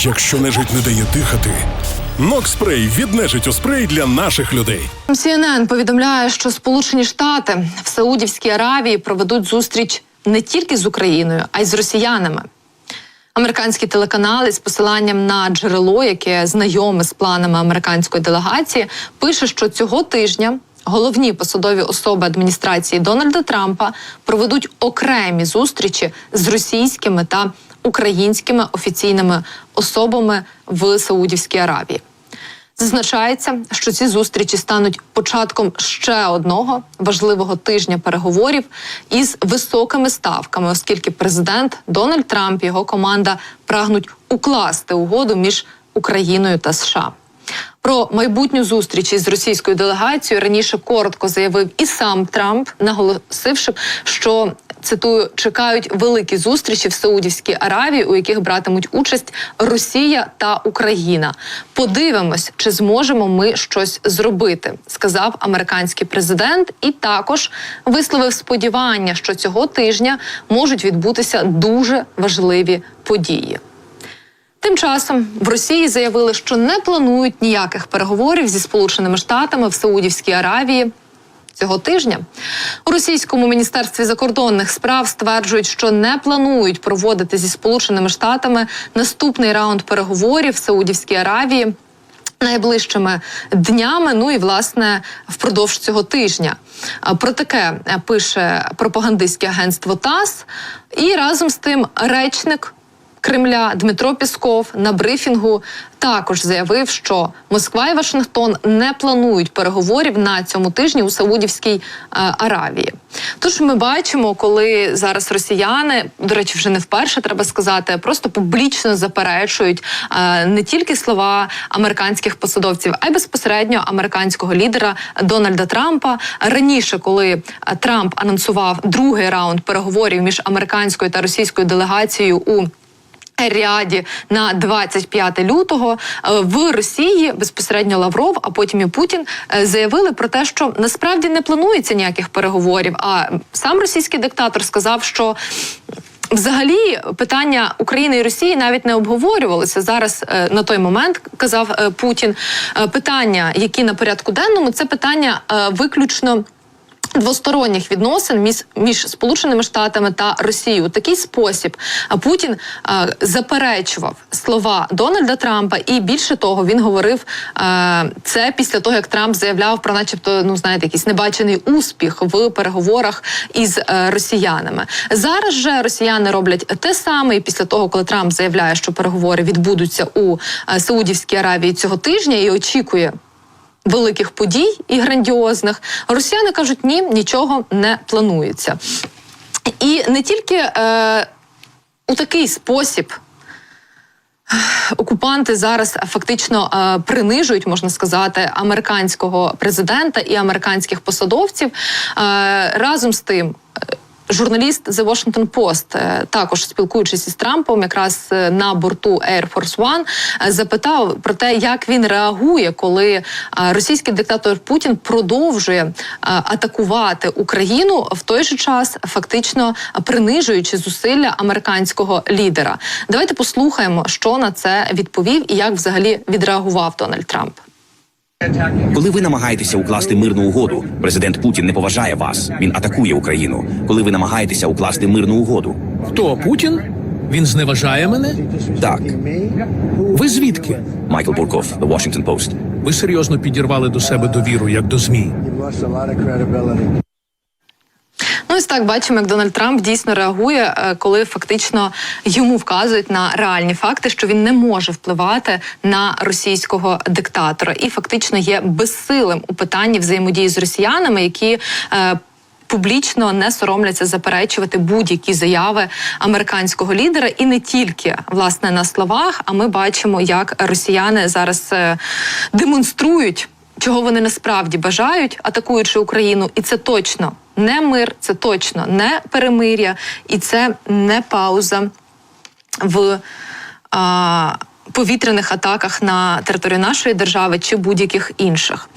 Якщо нежить не дає дихати, Нокспрей від нежиттю спрей для наших людей. CNN повідомляє, що Сполучені Штати в Саудівській Аравії проведуть зустріч не тільки з Україною, а й з росіянами. Американські телеканали з посиланням на джерело, яке знайоме з планами американської делегації, пише, що цього тижня головні посадові особи адміністрації Дональда Трампа проведуть окремі зустрічі з російськими та українськими офіційними особами в Саудівській Аравії. Зазначається, що ці зустрічі стануть початком ще одного важливого тижня переговорів із високими ставками, оскільки президент Дональд Трамп і його команда прагнуть укласти угоду між Україною та США. Про майбутню зустріч із російською делегацією раніше коротко заявив і сам Трамп, наголосивши, що цитую чекають великі зустрічі в Саудівській Аравії, у яких братимуть участь Росія та Україна. Подивимось, чи зможемо ми щось зробити, сказав американський президент, і також висловив сподівання, що цього тижня можуть відбутися дуже важливі події. Тим часом в Росії заявили, що не планують ніяких переговорів зі Сполученими Штатами в Саудівській Аравії. Цього тижня у російському міністерстві закордонних справ стверджують, що не планують проводити зі сполученими штатами наступний раунд переговорів в Саудівській Аравії найближчими днями. Ну і власне впродовж цього тижня. Про таке пише пропагандистське агентство ТАСС. І разом з тим речник Кремля Дмитро Пісков на брифінгу також заявив, що Москва і Вашингтон не планують переговорів на цьому тижні у Саудівській е, Аравії. Тож ми бачимо, коли зараз росіяни, до речі, вже не вперше треба сказати, просто публічно заперечують е, не тільки слова американських посадовців, а й безпосередньо американського лідера Дональда Трампа. Раніше, коли е, Трамп анонсував другий раунд переговорів між американською та російською делегацією у Ряді на 25 лютого е, в Росії безпосередньо Лавров, а потім і Путін е, заявили про те, що насправді не планується ніяких переговорів. А сам російський диктатор сказав, що. Взагалі питання України і Росії навіть не обговорювалися зараз. е, На той момент казав Путін. Питання, які на порядку денному, це питання виключно. Двосторонніх відносин між, Сполученими Штатами та Росією у такий спосіб Путін заперечував слова Дональда Трампа, і більше того, він говорив це після того, як Трамп заявляв про, начебто, ну знаєте, якийсь небачений успіх в переговорах із е, росіянами. Зараз же росіяни роблять те саме, і після того, коли Трамп заявляє, що переговори відбудуться у е, Саудівській Аравії цього тижня, і очікує великих подій і грандіозних. Росіяни кажуть, ні, нічого не планується. І не тільки е, у такий спосіб. Окупанти зараз фактично е, принижують, можна сказати, американського президента і американських посадовців. Е, разом з тим. Журналіст The Washington Post, е, також спілкуючись із Трампом, якраз е, на борту Air Force One, е, запитав про те, як він реагує, коли російський диктатор Путін продовжує атакувати Україну в той же час, фактично принижуючи зусилля американського лідера. Давайте послухаємо, що на це відповів і як взагалі відреагував Дональд Трамп. Коли ви намагаєтеся укласти мирну угоду, президент Путін не поважає вас. Він атакує Україну. Коли ви намагаєтеся укласти мирну угоду, Хто Путін? Він зневажає мене? так, Ви звідки? Майкл Бурков, The Washington Post. Ви серйозно підірвали до себе довіру, як до змі. Ну, ось так бачимо, як Дональд Трамп дійсно реагує, е, коли фактично йому вказують на реальні факти, що він не може впливати на російського диктатора, і фактично є безсилим у питанні взаємодії з росіянами, які. е, Публічно не соромляться заперечувати будь-які заяви американського лідера, і не тільки власне на словах. А ми бачимо, як росіяни зараз е, демонструють чого вони насправді бажають, атакуючи Україну, і це точно не мир, це точно не перемир'я, і це не пауза в а, повітряних атаках на територію нашої держави чи будь-яких інших.